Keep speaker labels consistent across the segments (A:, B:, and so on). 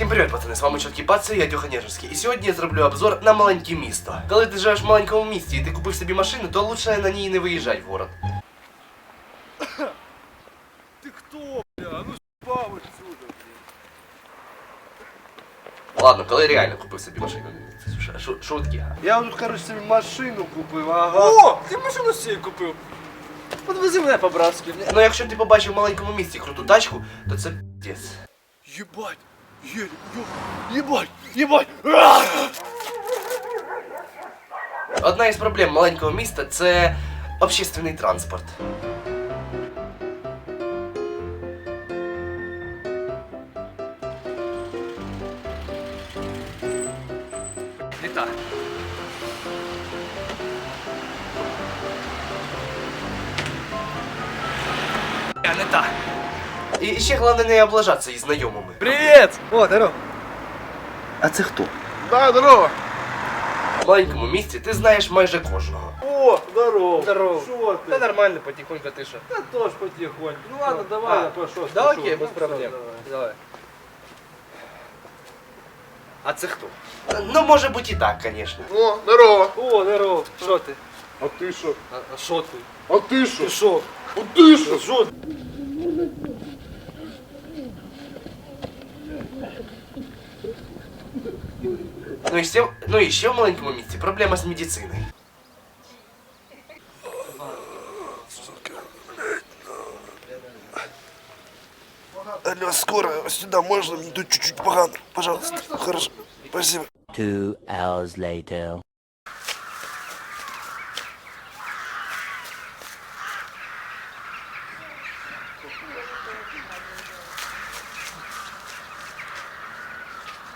A: Всім привіт, пацани, з вами Чоткий Пац, я Дюха Нежерський. І сьогодні я зроблю обзор на маленьке місто. Коли ти живеш в маленькому місті і ти купив собі машину, то лучше на ній не виїжджай в город.
B: Ты кто, бля? Ну ебал отсюда, блин.
A: Ладно, коли реально купив собі машину. Це шу- шутки.
C: Я тут, короче, собі машину купив, ага.
B: О, ти машину себе купив. Подвези мене по-братськи.
A: Ну якщо ти побачив в маленькому місті круту тачку, то це піздець.
B: Єбать, єль, ё- єбать, єбать.
A: Одна із проблем маленького міста це общественний транспорт.
B: Літай. Я не так.
A: І і ще головне не облажатися із знайомими.
B: Привіт! О, здорово.
A: А це хто?
B: Да, здорово.
A: В маленькому місті ти знаєш майже кожного.
B: О, здорово.
C: Здорово.
B: Шо
C: Та нормально, потихоньку ти що.
B: Та тож потихоньку. Ну ладно, давай
C: А,
B: я пошел.
C: Да окей, без
B: Ну,
C: проблем. Давай. А це хто?
A: Ну, може бути і так, звісно.
B: О, здорово. О, здорово. Що ти?
C: А ти що?
B: А а що ти?
C: А ти що?
B: Ти що?
C: А ти що?
B: Що?
A: Ну і ще, ну і ще в маленькому місті проблема з медициною.
D: Алло, скоро сюда можно? Мне тут чуть-чуть погано. Пожалуйста. Хорошо. Спасибо.
E: Two hours later.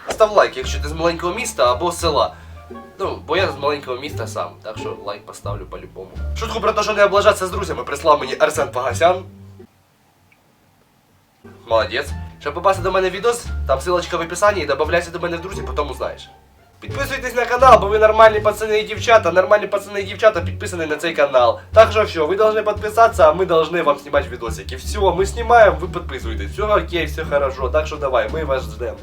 A: Став лайк, якщо ти з маленького міста або з села. Ну, бо я з маленького міста сам, так що лайк поставлю по-любому. Шутку про те, що не облажатися з друзями, прислав мені Арсен Пагасян. Молодець. Щоб попасти до мене в відос, там ссылочка в описанні і додавайся до мене в друзі, потім узнаєш. Підписуйтесь на канал, бо ви нормальні пацани і дівчата, нормальні пацани і дівчата підписані на цей канал. Так що все, ви должны підписатися, а ми должны вам знімати відосики. Все, ми знімаємо, ви підписуєтесь. Все окей, все хорошо, так що давай, ми вас ждемо.